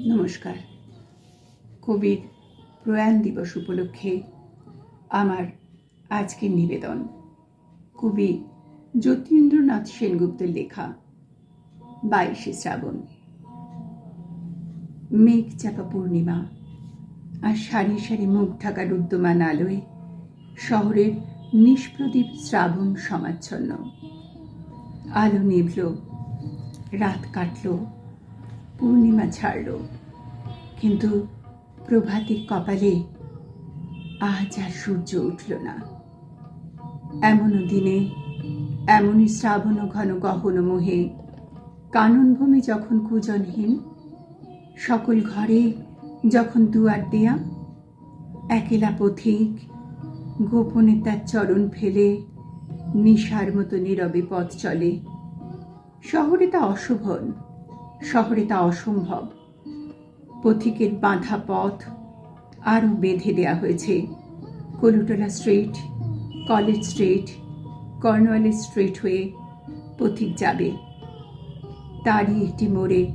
নমস্কার। কবির প্রয়াণ দিবস উপলক্ষে আমার আজকের নিবেদন। কবি যতীন্দ্রনাথ সেনগুপ্তের লেখা বাইশে শ্রাবণ। মেঘ চাপা পূর্ণিমা আর সারি সারি মুখ ঢাকা রুদ্যমান আলোয় শহরের নিষ্প্রদীপ শ্রাবণ সমাচ্ছন্ন। আলো নিভল, রাত কাটল পূর্ণিমা ছাড়ল। কিন্তু প্রভাতের কপালে আজ আর সূর্য উঠল না। এমনও দিনে, এমনই শ্রাবণ ঘন গহন মোহে কাননভূমি যখন কুজনহীন, সকল ঘরে যখন দুয়ার দেয়া, একেলা পথিক গোপনে তার চরণ ফেলে, নিশার মতো নীরবে পথ চলে। শহরে তা অশোভন। শহরে তা অসম্ভব। পথিকের বাঁধা পথ আরও বেঁধে দেয়া হয়েছে। Kolutola street, college street Cornwallis street হয়ে পথিক যাবে। তারই একটি মোড়ে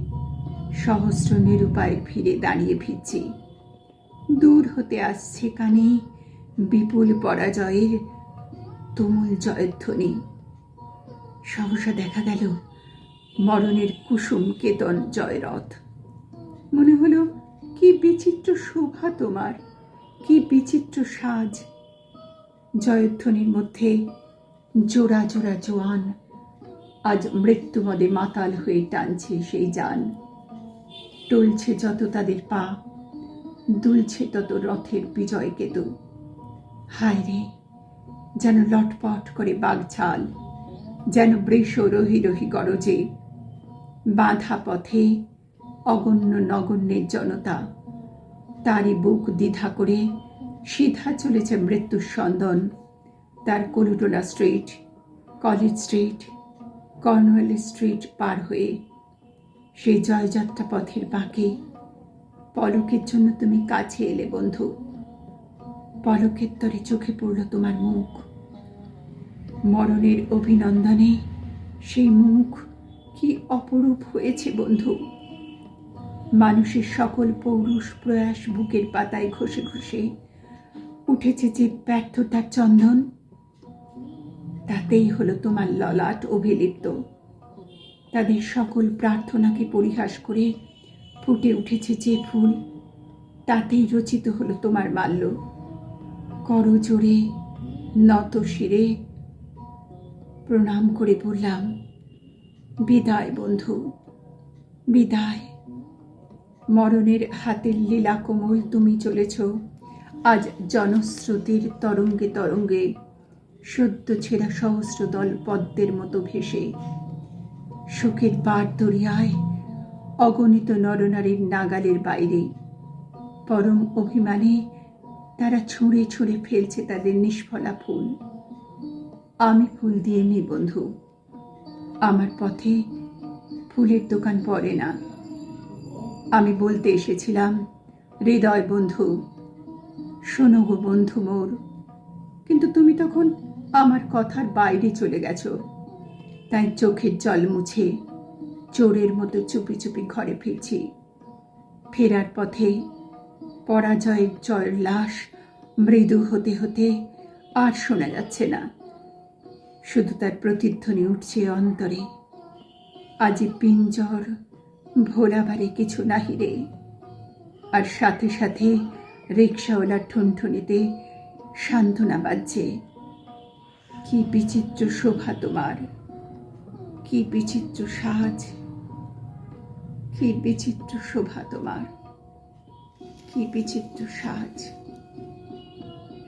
সহস্র নিরুপায় ফিরে দাঁড়িয়ে ফিরছি দূর হতে আসছে কানে বিপুল পরাজয়ের তুমুল জয়ধ্বনি। সহসা দেখা গেল মরণের কুসুম কেতন জয়রথ। মনে হলো, কি বিচিত্র শোভা তোমার, কি বিচিত্র সাজ। জয়ধ্বনির মধ্যে জোড়া জোড়া জোয়ান, আজ মৃত্যুমদে মাতাল হয়ে টানছে সেই যান। টলছে যত তাদের পা, দুলছে তত রথের বিজয় কেতু। হায় রে, যেন লটপট করে বাগছাল যেন বৃষ রহি রহি গরজে বাঁধা পথে অগণ্য নগণ্যের জনতা। তারই বুক দ্বিধা করে সিধা চলেছে মৃত্যুর সন্দন তার Kolutola street, college street, Cornwallis street পার হয়ে সেই জয়যাত্রা পথের বাঁকে। পলকের জন্য তুমি কাছে এলে বন্ধু। পলকের তরে চোখে পড়ল তোমার মুখ। মরণের অভিনন্দনে সেই মুখ অপরূপ হয়েছে, বন্ধু। মানুষের সকল পৌরুষ প্রয়াস বুকের পাতায় ঘষে ঘষে উঠেছে যে ব্যর্থতার চন্দন, তাতেই হলো তোমার ললাট অভিলিপ্ত। তাদের সকল প্রার্থনাকে পরিহাস করে ফুটে উঠেছে যে ফুল, তাতেই রচিত হলো তোমার মাল্য। করো জোরে, নত শিরে প্রণাম করে বললাম বিদায়, বন্ধু। বিদায়। মরণের হাতের লীলা কোমল তুমি চলেছ। আজ জনশ্রুতির তরঙ্গে তরঙ্গে সদ্য ছেঁড়া সহস্র দল পদ্মের মতো ভেসে সুখের পার দরিয়ায় অগণিত নরনারীর নাগালের বাইরে। পরম অভিমানে তারা ছুঁড়ে ছুঁড়ে ফেলছে তাদের নিষ্ফলা ফুল। আমি ফুল দিয়ে নি, বন্ধু। আমার পথে ফুলের দোকান পড়ে না। আমি বলতে এসেছিলাম, হৃদয় বন্ধু, শোনো গো বন্ধু মোর, কিন্তু তুমি তখন আমার কথার বাইরে চলে গেছো। তাই চোখের জল মুছে চোরের মতো চুপি চুপি ঘরে ফিরছি। ফেরার পথে পরাজয়ের জয়ের লাশ মৃদু হতে হতে আর শোনা যাচ্ছে না। শুধু তার প্রতিধ্বনি উঠছে অন্তরে। আজি পিঞ্জর, ভোলাবারে কিছু নাহি রে। আর সাথে সাথে রিক্সাওয়ালার ঠুনঠুনিতে সান্ত্বনা বাজছে। কি বিচিত্র শোভা তোমার, কি বিচিত্র সাজ, কি বিচিত্র শোভা তোমার, কি বিচিত্র সাজ।